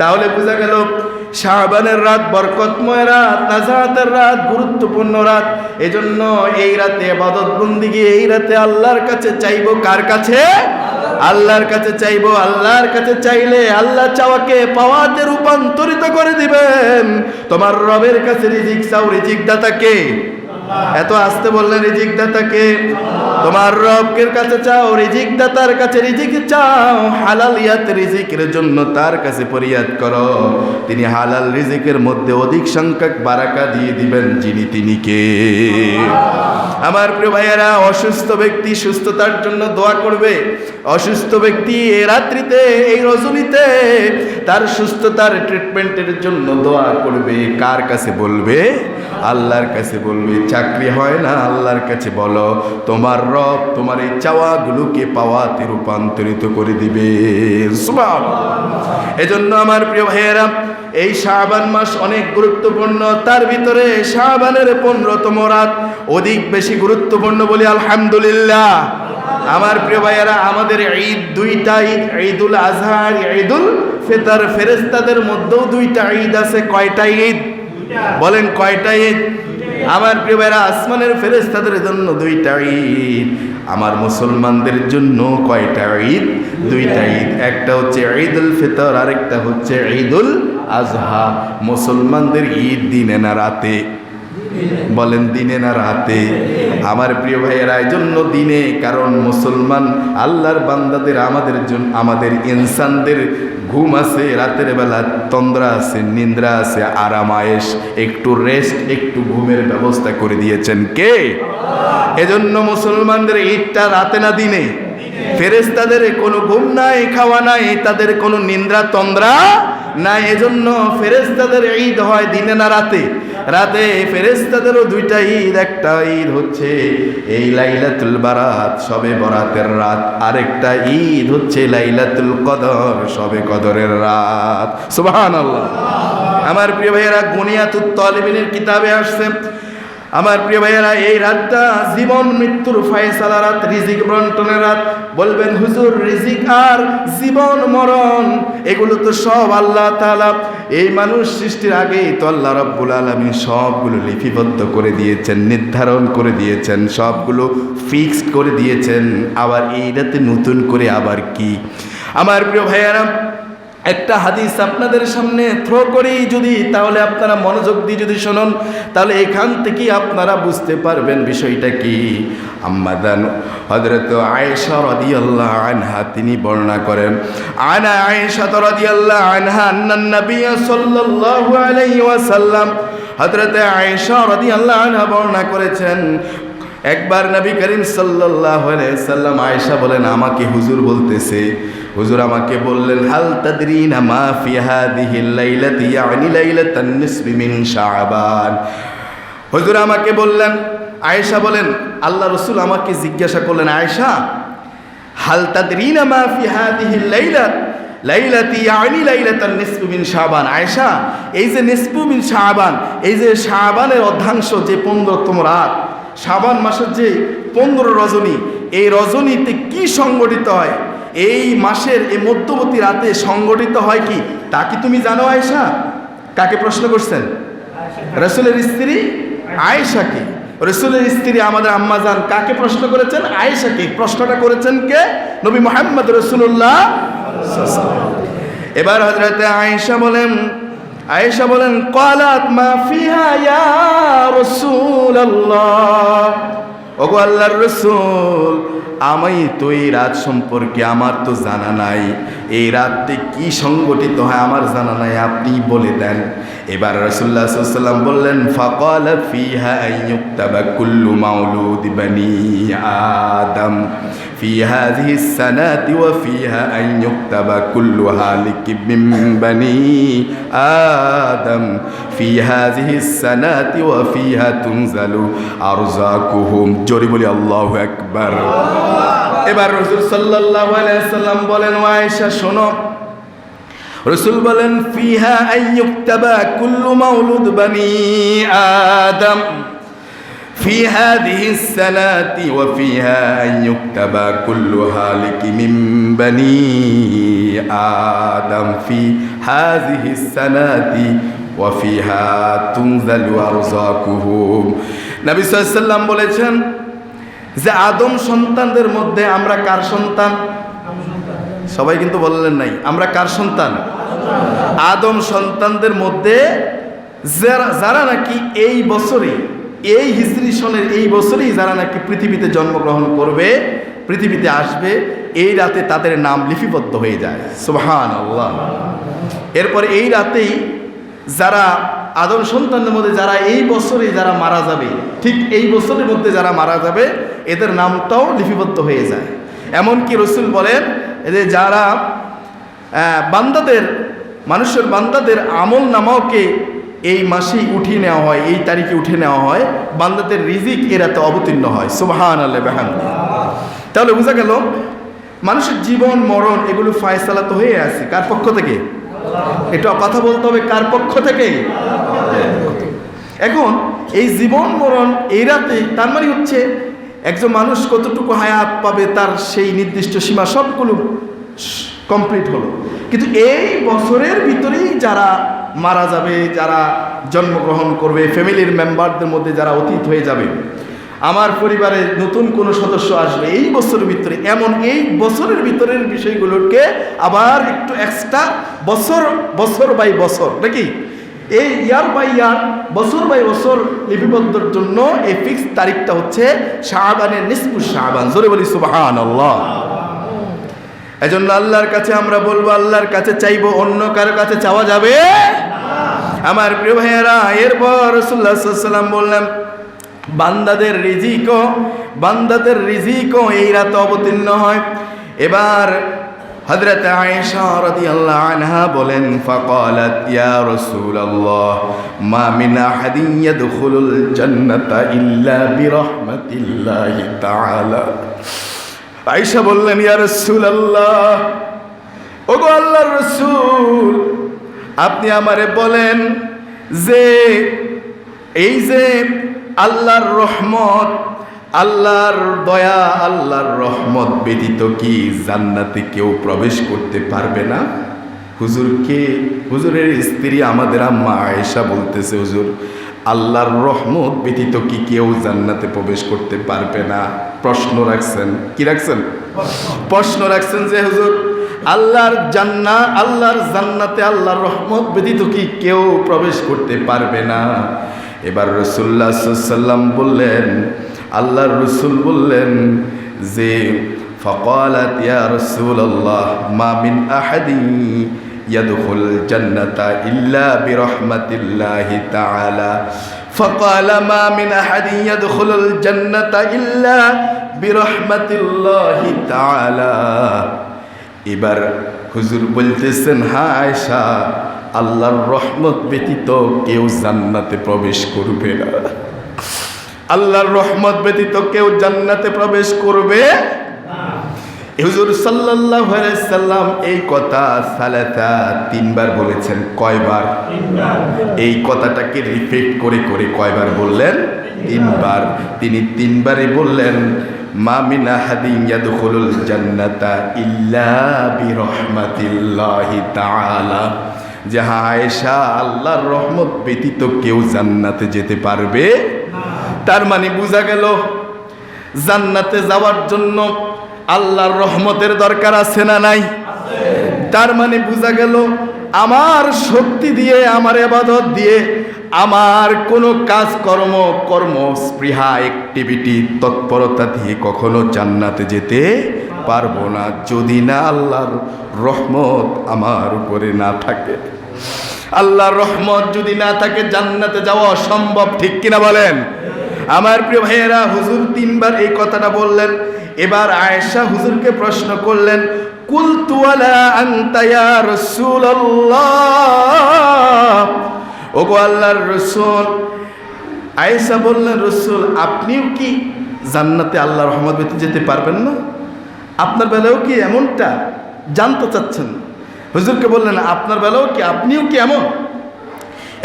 তাহলে বোঝা গেল শাহবানের রাত বরকতময় রাত, নাজাতের রাত, গুরুত্বপূর্ণ রাত। এজন্য এই রাতে আবাদত বন্দিগি এই রাতে আল্লাহর কাছে চাইব কার কাছে? আল্লাহর কাছে চাইব, আল্লাহর কাছে চাইলে আল্লাহ চাওয়াকে পাওয়াতে রূপান্তরিত করে দিবেন। তোমার রবের কাছে রিজিক চাও রিজিক দাতাকে এত আসতে বললেন রিজিক দাতাকে, তোমার রবের কাছে চাও, রিজিক দাতার কাছে রিজিক চাও, হালাল ইয়াত রিজিকের জন্য তার কাছে ফরিয়াদ করো। তিনি হালাল রিজিকের মধ্যে অধিক সংখ্যক বারাকা দিয়ে দিবেন যিনি তিনি কে। আমার প্রিয় ভাইয়েরা, অসুস্থ ব্যক্তি সুস্থতার জন্য দোয়া করবে। অসুস্থ ব্যক্তি এ রাত্রিতে, এই রজনীতে তার সুস্থতার ট্রিটমেন্টের জন্য দোয়া করবে। কার কাছে বলবে? আল্লাহর কাছে বলবে। চাকরি হয় না, আল্লাহর কাছে বলো, তোমার রব তোমার এই চাওয়াগুলোকে পাওয়াতে রূপান্তরিত করে দিবে। এজন্য আমার প্রিয় ভাইয়েরা, এই শাহবান মাস অনেক গুরুত্বপূর্ণ। তার ভিতরে শাহবানের পনেরোতম রাত অধিক বেশি গুরুত্বপূর্ণ বলি আলহামদুলিল্লাহ। আমার প্রিয় ভাইয়েরা, আমাদের ঈদ দুইটা ঈদ, ঈদুল আজহার ঈদুল ফিতর। ফেরেস্তাদের মধ্যেও দুইটা ঈদ আছে, কয়টা ঈদ? বলেন কয়টা ঈদ? আমার প্রিয় ভাইরা, আসমানের ফেরেস্তাদের জন্য দুইটা ঈদ। আমার মুসলমানদের জন্য কয়টা ঈদ? দুইটা ঈদ। একটা হচ্ছে ঈদুল ফিতর, আরেকটা হচ্ছে ঈদুল আজহা। মুসলমানদের ঈদ দিনে না রাতে। বলেন দিনে না রাতে? আমার প্রিয় ভাইয়েরা এই জন্য দিনে, কারণ মুসলমান আল্লাহর বান্দাদের, আমাদের জন্য, আমাদের ইনসানদের ঘুম আছে, রাতের বেলা তন্দ্রা আছে, নিন্দ্রা আছে আরাম আরামায়েশ, একটু রেস্ট একটু ঘুমের ব্যবস্থা করে দিয়েছেন কে? এজন্য মুসলমানদের ঈদটা রাতে না দিনে? ফেরেস্তাদের কোনো ঘুম নাই, খাওয়া নাই, তাদের কোনো নিন্দ্রা, তন্দ্রা না, এজন্য ফেরেস্তাদের ঈদ হয় দিনে না রাতে। রাতে ফেরেস্তাদেরও দুইটা ঈদ, একটা ঈদ হচ্ছে এই লাইলাতুল বারাত, সবে বরাতের রাত। আরেকটা ঈদ হচ্ছে লাইলাতুল কদর, সবে কদরের রাত। সুবহানাল্লাহ। আমার প্রিয় ভাইয়েরা, গুনিয়াতুত তালিবিনের কিতাবে আসছে আমার প্রিয় ভাইয়েরা, এই রাতটা জীবন মৃত্যুর ফায়সালা রাত, রিজিক বন্টনের রাত। বলবেন, হুজুর, রিজিক আর জীবন মরণ, এগুলো তো সব আল্লাহ তাআলা। এই মানুষ সৃষ্টির আগেই তো আল্লাহ রাব্বুল আলামিন সবগুলো লিপিবদ্ধ করে দিয়েছেন, নির্ধারণ করে দিয়েছেন, সবগুলো ফিক্সড করে দিয়েছেন। আবার এই রাতে নতুন করে আবার কি? আমার প্রিয় ভাইয়েরা একটা হাদিস আপনাদের সামনে থ্রো করি যদি, তাহলে আপনারা মনোযোগ দিয়ে যদি শুনুন, তাহলে এখান থেকে আপনারা বুঝতে পারবেন বিষয়টা কি। আম্মাদান, হযরত আয়েশা রাদিয়াল্লাহু আনহা, তিনি বর্ণনা করেন, আনা আয়েশা রাদিয়াল্লাহু আনহা আন্নান নবী সাল্লাল্লাহু আলাইহি ওয়াসাল্লাম। হযরত আয়েশা রাদিয়াল্লাহু আনহা বর্ণনা করেছেন একবার নবী করিম আলাইহি সাল্লাম আয়েশা বলেন, আমাকে হুজুর বলতেছে। হুজুর আমাকে বললেন, হাল তাদরিনা মা ফি হাদিহিল লাইলাতি ইয়ানি লাইলাতান নিসফি শাবান। হুজুর আমাকে বললেন, আয়েশা বলেন, আল্লাহ রসুল আমাকে জিজ্ঞাসা করলেন, আয়েশা, হাল তাদরিনা আয়েশা, এই যে নিসফু শাবান, এই যে শাবানের অর্ধাংশ যে পনেরোতম রাত শাবান মাসের যে পনেরো রজনী, এই রজনীতে কি সংগঠিত হয়? এই মাসের, এই মধ্যবর্তী রাতে সংগঠিত হয় কি? তা কি তুমি জানো, আয়েশা? কাকে প্রশ্ন করছেন? রসুলের স্ত্রী আয়েশাকে। রসুলের স্ত্রী আমাদের আম্মাজান কাকে প্রশ্ন করেছেন? আয়েশাকে। প্রশ্নটা করেছেন কে? নবী মোহাম্মদ রসুল্লাহ এবার হজরতে আয়েশা বলেন আয়েশা বলেন কলাত মা ফিহা ইয়া রাসূলুল্লাহ ওগো আল্লাহর রসুল আমি তো এই রাত সম্পর্কে আমার তো জানা নাই এই রাতটি কি সংগঠিত হয় আমার জানা নাই আপনি বলে দেন এবার রসুল্লাহ সাল্লাম বললেন ফকল ফিহা আইয়ুক্তাবা কুল্লু মাউলুদ বানি আদম في هذه السنة وفيها أن يكتب كل هالك من بني آدم في هذه السنة وفيها تنزل أرزاقهم جرب لي الله أكبر এবার রসুল সাল্লাহ আলাইসাল্লাম বলেন আয়েশা শোনো রসুল বলেন ফিহা আইয়ুক্তাবা কুল্লু মাউলুদ বানি আদম في هذه السنة وفيها أن يكتب كل هالك من بني آدم في هذه السنة وفيها تنزل أرزاقهم নবী সাল্লাম বলেছেন যে আদম সন্তানদের মধ্যে আমরা কার সন্তান? সবাই কিন্তু বললেন নাই। আমরা কার সন্তান? আদম সন্তানদের মধ্যে যারা যারা নাকি এই বছরে এই হিজরি সনের এই বছরেই যারা নাকি পৃথিবীতে জন্মগ্রহণ করবে, পৃথিবীতে আসবে, এই রাতে তাদের নাম লিপিবদ্ধ হয়ে যায়। সুবহান আল্লাহ এরপরে এই রাতেই যারা আদম সন্তানদের মধ্যে যারা এই বছরে যারা মারা যাবে, ঠিক এই বছরের মধ্যে যারা মারা যাবে, এদের নামটাও লিপিবদ্ধ হয়ে যায়। এমনকি রসুল বলেন যে যারা বান্দাদের, মানুষের বান্দাদের আমল নামাওকে এই মাসেই উঠিয়ে নেওয়া হয়, এই তারিখে উঠে নেওয়া হয়, বান্দাদের রিজিক এরাতে অবতীর্ণ হয়। সুবাহান আল্লাহ বেহান তাহলে বোঝা গেল, মানুষের জীবন, মরণ এগুলো ফায়সালা তো হয়ে আছে। কার পক্ষ থেকে? এটা কথা বলতে হবে কার পক্ষ থেকে এখন এই জীবন মরণ এই রাতে তার মানে হচ্ছে একজন মানুষ কতটুকু হায়াত পাবে তার সেই নির্দিষ্ট সীমা সবগুলো কমপ্লিট হলো। কিন্তু এই বছরের ভিতরেই যারা মারা যাবে, যারা জন্মগ্রহণ করবে ফ্যামিলির মেম্বারদের মধ্যে যারা অতীত হয়ে যাবে আমার পরিবারে নতুন কোনো সদস্য আসবে এই বছরের ভিতরে, এমন এই বছরের ভিতরের বিষয়গুলোকে আবার একটু এক্সট্রা বছর বছর বাই বছর, নাকি? এই ইয়ার বাই ইয়ার বছর বাই বছর লিপিবদ্ধর জন্য এই ফিক্স তারিখটা হচ্ছে শাহবানের নিসপু শাহবান জোরে বলি সুবাহান আল্লাহ এজন্য আল্লাহর কাছে আমরা বলব, আল্লাহর কাছে চাইব, অন্য কারও কাছে চাওয়া যাবে আমার প্রিয় ভাইয়েরা, এরপর রসুল্লাহ সাল্লাম বললেন বান্দাদের রিজিকও বান্দাদের রিজিকও এই রাতে অবতীর্ণ হয়। এবার হযরত আয়েশা রাদিয়াল্লাহু আনহা বলেন, ফাকালাত ইয়া রাসূলুল্লাহ, মা মিন আহাদিন ইয়াদখুলুল জান্নাতা ইল্লা বিরহমাতিল্লাহি তাআলা। আয়েশা বললেন, ইয়া রাসূলুল্লাহ, ওগো আল্লাহর রাসূল, আপনি আমারে বলেন যে, এই যে আল্লাহর রহমত, আল্লাহর দয়া, আল্লাহর রহমত ব্যতীত কি জান্নাতে কেউ প্রবেশ করতে পারবে না? হুজুরকে হুজুরের স্ত্রী আমাদের আম্মা আয়েশা বলতেছে, হুজুর, আল্লাহর রহমত ব্যতীত কি কেউ জান্নাতে প্রবেশ করতে পারবে না? প্রশ্ন রাখছেন। কি রাখছেন? প্রশ্ন রাখছেন যে, হুজুর, আল্লাহর জান্না, আল্লাহর জান্নাতে আল্লাহর রহমত ব্যতীত কি কেউ প্রবেশ করতে পারবে না? এবার রসুল্লাহ সাল্লাম বললেন আল্লাহর রসুল বললেন যে ফকালাত ইয়া রসুল্লাহ মা মিন আহাদি يدخل الجنة إلا برحمة الله تعالى فقال ما من أحد يدخل الجنة إلا برحمة الله تعالى এবার হুজুর বলতেছেন হ্যাঁ আয়সা আল্লাহর রহমত ব্যতীত কেউ জান্নাতে প্রবেশ করবে না। আল্লাহর রহমত ব্যতীত কেউ জান্নাতে প্রবেশ করবে হুজুর আলাইহি সাল্লাম এই কথা সালাতা তিনবার বলেছেন। কয়বার? এই কথাটাকে রিপিট করে করে কয়বার বললেন? তিনবার। তিনি তিনবারই বললেন, মা মিন আহাদিন ইয়াদখুলুল জান্নাতা ইল্লা বিরহমাতিল্লাহি তাআলা। যাহা আয়েশা, আল্লাহর রহমত ব্যতীত কেউ জান্নাতে যেতে পারবে? তার মানে বোঝা গেল, জান্নাতে যাওয়ার জন্য আল্লাহর রহমতের দরকার আছে না নাই? তার মানে বোঝা গেল আমার শক্তি দিয়ে, আমার এবাদত দিয়ে, আমার কোনো কাজ কর্ম কর্ম স্পৃহা অ্যাক্টিভিটি তৎপরতা দিয়ে কখনো জান্নাতে যেতে পারব না। যদি না আল্লাহর রহমত আমার উপরে না থাকে। আল্লাহর রহমত যদি না থাকে, জান্নাতে যাওয়া অসম্ভব, ঠিক কিনা বলেন? আমার প্রিয় ভাইয়েরা, হুজুর তিনবার এই কথাটা বললেন। এবার আয়েশা হুজুরকে প্রশ্ন করলেন কুলতু আলা আনতা ইয়া রাসূলুল্লাহ ওগো আল্লাহর রাসূল আয়েশা বললেন রাসূল আপনিও কি জান্নাতে আল্লাহর রহমত ব্যতীত যেতে পারবেন না আপনার বেলাও কি এমনটা জানতে চাচ্ছেন হুজুরকে বললেন আপনার বেলাও কি আপনিও কি এমন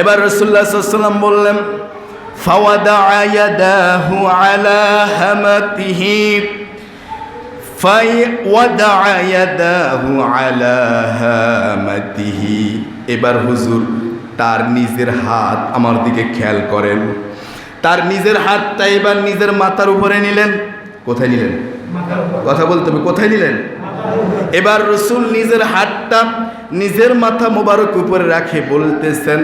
এবার রসুল্লাহ সাল্লাম বললেন فوضع يداه على همته এবার হুজুর তার নিজের হাত আমার দিকে খেয়াল করেন। তার নিজের হাতটা এবার নিজের মাথার উপরে নিলেন। কোথায় নিলেন? কথা বলতে হবে কোথায় নিলেন? এবার রসুল নিজের হাতটা নিজের মাথা মোবারক উপরে রাখে বলতেছেন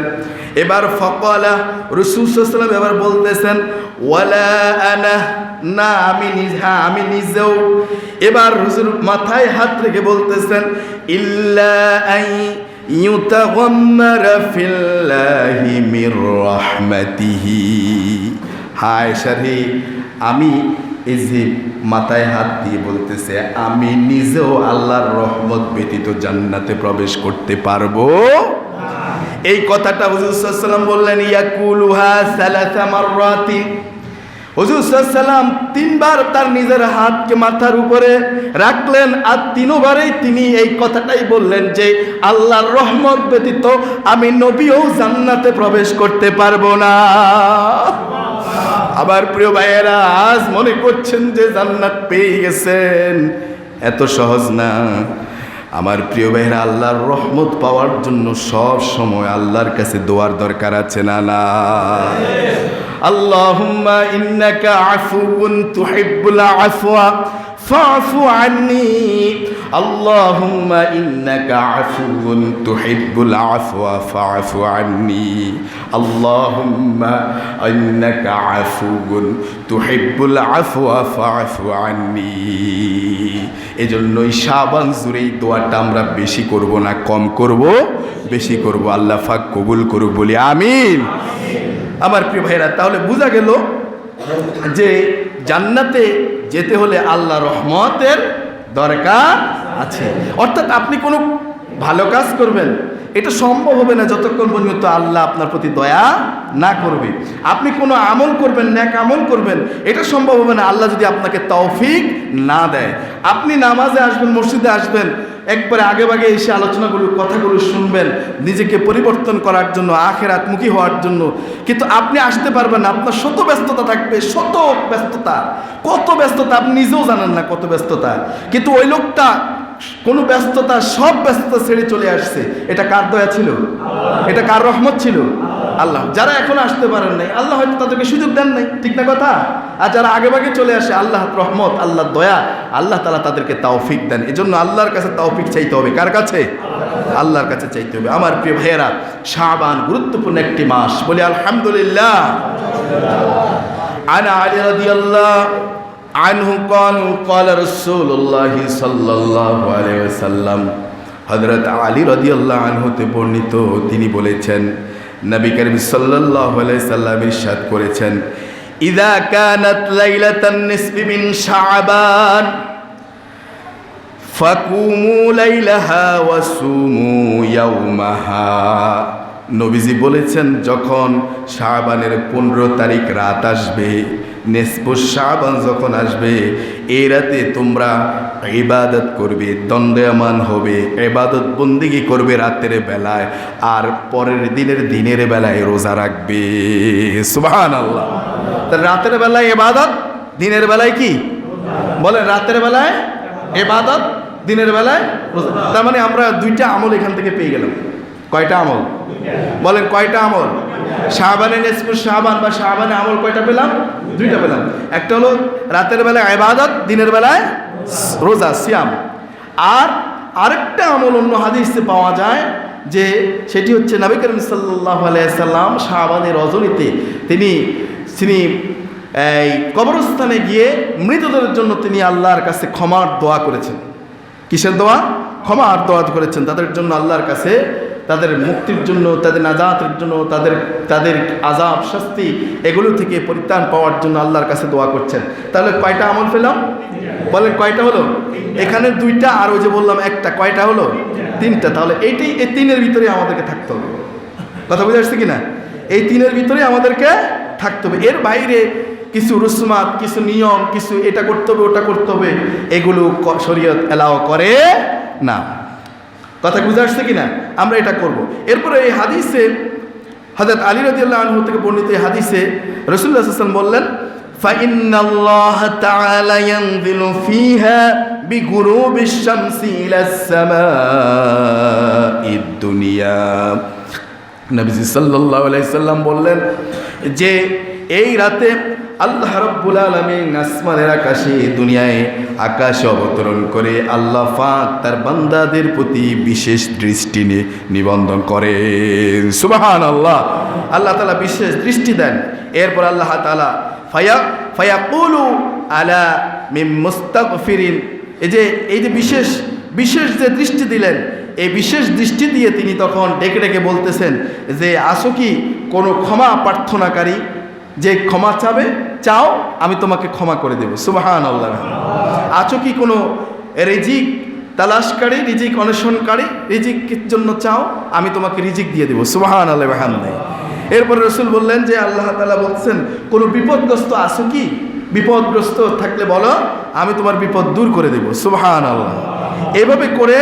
এবার ফকলা রসুল সাল্লাম এবার বলতেছেন, ওয়ালা আনা, না, আমি নিজ হ্যাঁ আমি নিজেও। এবার হুজুর মাথায় হাত রেখে বলতেছেন, ইল্লা আই হায় আমি এই যে মাথায় হাত দিয়ে বলতেছে, আমি নিজেও আল্লাহর রহমত ব্যতীত জান্নাতে প্রবেশ করতে পারব? এই কথাটা হুজুর সাল্লাম বললেন, ইয়াকুলুহা সালাসা মাররাতিন হুজুর সাল্লাম তিনবার তার নিজের হাতকে মাথার উপরে রাখলেন আর তিনবারেই তিনি এই কথাটাই বললেন যে, আল্লাহর রহমত ব্যতীত আমি নবীও জান্নাতে প্রবেশ করতে পারব না। আবার প্রিয় ভাইয়েরা, আজ মনে করছেন যে জান্নাত পেয়ে গেছেন। এত সহজ না। আমার প্রিয় ভাইয়েরা, আল্লাহর রহমত পাওয়ার জন্য সব সময় আল্লাহর কাছে দোয়ার দরকার আছে না না? আল্লাহুম্মা ইন্নাকা আফুউন তুহিব্বুল আফওয়া। ফাফু আন্নি আল্লাহুম্মা ইন্নাকা আফুউন তুহিব্বুল আফওয়া ফাফু আন্নি আল্লাহুম্মা ইন্নাকা আফুউন তুহিব্বুল আফওয়া ফাফু আন্নি এজন্যই শাবান জুড়ে এই দোয়াটা আমরা বেশি করব না, কম করব, বেশি করব। আল্লাহ ফাক কবুল করুক, বলি আমিন। আমার প্রিয় ভাইরা, তাহলে বোঝা গেল যে জান্নাতে যেতে হলে আল্লাহ রহমতের দরকার আছে। অর্থাৎ আপনি কোনো ভালো কাজ করবেন। এটা সম্ভব হবে না যতক্ষণ পর্যন্ত আল্লাহ আপনার প্রতি দয়া না করবে। আপনি কোনো আমল করবেন, ন্যাক আমল করবেন, এটা সম্ভব হবে না। আল্লাহ যদি আপনাকে তৌফিক না দেয়। আপনি নামাজে আসবেন, মসজিদে আসবেন, একবারে আগে ভাগে এসে আলোচনাগুলো, কথাগুলো শুনবেন, নিজেকে পরিবর্তন করার জন্য, আখেরাতমুখী হওয়ার জন্য। কিন্তু আপনি আসতে পারবেন না, আপনার শত ব্যস্ততা থাকবে, শত ব্যস্ততা। কত ব্যস্ততা, আপনি নিজেও জানেন না কত ব্যস্ততা। কিন্তু ওই লোকটা কোনো ব্যস্ততা, সব ব্যস্ততা ছেড়ে চলে আসছে। এটা কার দয়া ছিল? এটা কার রহমত ছিল? আল্লাহ। যারা এখন আসতে পারেন নাই, আল্লাহ হয়তো তাদেরকে সুযোগ দেন নাই। ঠিক না কথা? আর যারা আগে ভাগে চলে আসে আল্লাহ রহমত আল্লাহ দয়া, আল্লাহ তালা তাদেরকে তাওফিক দেন। এজন্য আল্লাহর কাছে তাওফিক চাইতে হবে। কার কাছে? আল্লাহর কাছে চাইতে হবে। আমার প্রিয় ভাইয়েরা শাহবান গুরুত্বপূর্ণ একটি মাস। বলি আলহামদুলিল্লাহ। আনা আলী রাদিয়াল্লাহ আনহু কল কল রসুল্লাহ সাল্লাহ হজরত আলী রদিয়াল্লাহ আনহুতে বর্ণিত, তিনি বলেছেন, নবী করিম সাল্লাহ আলাইসাল্লাম ইরশাদ করেছেন ইদা কানাত লাইলাতান নিসফি মিন শাবান, ফাকুমু লাইলাহা ওয়াসুমু ইয়াউমাহা। নবীজি বলেছেন, যখন শাবানের পনেরো তারিখ রাত আসবে নেসপুর শাবান যখন আসবে, এই রাতে তোমরা ইবাদত করবে, দণ্ডায়মান হবে, ইবাদত বন্দিগি করবে রাতের বেলায়, আর পরের দিনের দিনের বেলায় রোজা রাখবে। সুবহান আল্লাহ রাতের বেলায় ইবাদত, দিনের বেলায় কি? বলেন, রাতের বেলায় এবাদত দিনের বেলায় তার মানে আমরা দুইটা আমল এখান থেকে পেয়ে গেলাম। কয়টা আমল? বলেন, কয়টা আমল? শাহবানে নেসপুর শাহবান বা শাহবানে আমল কয়টা পেলাম? দুইটা পেলাম। একটা হলো রাতের বেলায় আবাদত দিনের বেলায় রোজা, সিয়াম। আর আরেকটা আমল অন্য হাদিসে পাওয়া যায় যে সেটি হচ্ছে নবী করিম সাল্লাহ আলাইসাল্লাম শাহবানের রজনীতে তিনি তিনি, এই কবরস্থানে গিয়ে মৃতদের জন্য তিনি আল্লাহর কাছে ক্ষমার দোয়া করেছেন। কিসের দোয়া? ক্ষমা আর দোয়া করেছেন। তাদের জন্য আল্লাহর কাছে তাদের মুক্তির জন্য, তাদের নাজাতের জন্য, তাদের তাদের আজাব শাস্তি এগুলো থেকে পরিত্রাণ পাওয়ার জন্য আল্লাহর কাছে দোয়া করছেন। তাহলে কয়টা আমল পেলাম? বলেন কয়টা হলো? এখানে দুইটা আর ওই যে বললাম একটা, কয়টা হলো? তিনটা। তাহলে এইটাই, এই তিনের ভিতরে আমাদেরকে থাকতে হবে। কথা বুঝে আসছে কিনা? এই তিনের ভিতরে আমাদেরকে থাকতে হবে। এর বাইরে কিছু রুসমাত, কিছু নিয়ম, কিছু এটা করতে হবে, ওটা করতে হবে, এগুলো ক- শরীয়ত এলাও করে না। কথা বুঝে আসছে কিনা আমরা এটা করব এরপরে এই হাদিসে হজরত আলী রদিয়াল্লাহ আনহু থেকে বর্ণিত এই হাদিসে রসুল্লাহ হাসান বললেন فإن الله تعالى ينزل فيها بغروب الشمس إلى السماء الدنيا নবীজি সাল্লাল্লাহু আলাইহি সাল্লাম বললেন যে এই রাতে আল্লাহ রাব্বুল আলামিন আসমানের আকাশে, দুনিয়ায় আকাশে অবতরণ করে আল্লাহ পাক তার বান্দাদের প্রতি বিশেষ দৃষ্টি নিবন্ধন করেন। সুবহানাল্লাহ। আল্লাহ তাআলা বিশেষ দৃষ্টি দেন। এরপর আল্লাহ তাআলা ফায়া ফায়াকুলু আলা মিম মুস্তাগফিরিন। এই যে এই যে বিশেষ বিশেষ যে দৃষ্টি দিলেন, এই বিশেষ দৃষ্টি দিয়ে তিনি তখন ডেকে ডেকে বলতেছেন যে, আসো কি কোনো ক্ষমা প্রার্থনাকারী? যে ক্ষমা চাবে, চাও, আমি তোমাকে ক্ষমা করে দেব। সুবাহান আল্লাহ আছো কি কোনো রিজিক তালাশকারী, রিজিক অন্বেষণকারী রিজিকের জন্য চাও? আমি তোমাকে রিজিক দিয়ে দেবো। সুবাহান আল্লাহ হামদে এরপরে রসুল বললেন যে, আল্লাহ তালা বলছেন, কোনো বিপদগ্রস্ত আছো কি? বিপদগ্রস্ত থাকলে বলো, আমি তোমার বিপদ দূর করে দেবো। সুবাহান আল্লাহ এভাবে করে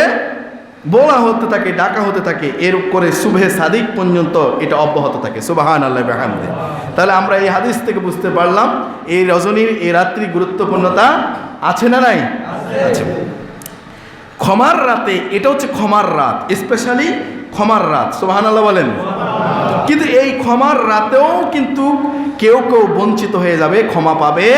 বলা হতে থাকে, ডাকা হতে থাকে, এর করে শুভে সাদিক পর্যন্ত এটা অব্যাহত থাকে। সুবাহান আল্লাহ হামদে তাহলে আমরা এই হাদিস থেকে বুঝতে পারলাম, এই রজনীর, এই রাত্রি গুরুত্বপূর্ণতা আছে না নাই? আছে। ক্ষমার রাতে, এটা হচ্ছে ক্ষমার রাত স্পেশালি ক্ষমার রাত। সুবাহান আল্লাহ বলেন। কিন্তু এই ক্ষমার রাতেও কিন্তু কেউ কেউ বঞ্চিত হয়ে যাবে, ক্ষমা পাবে।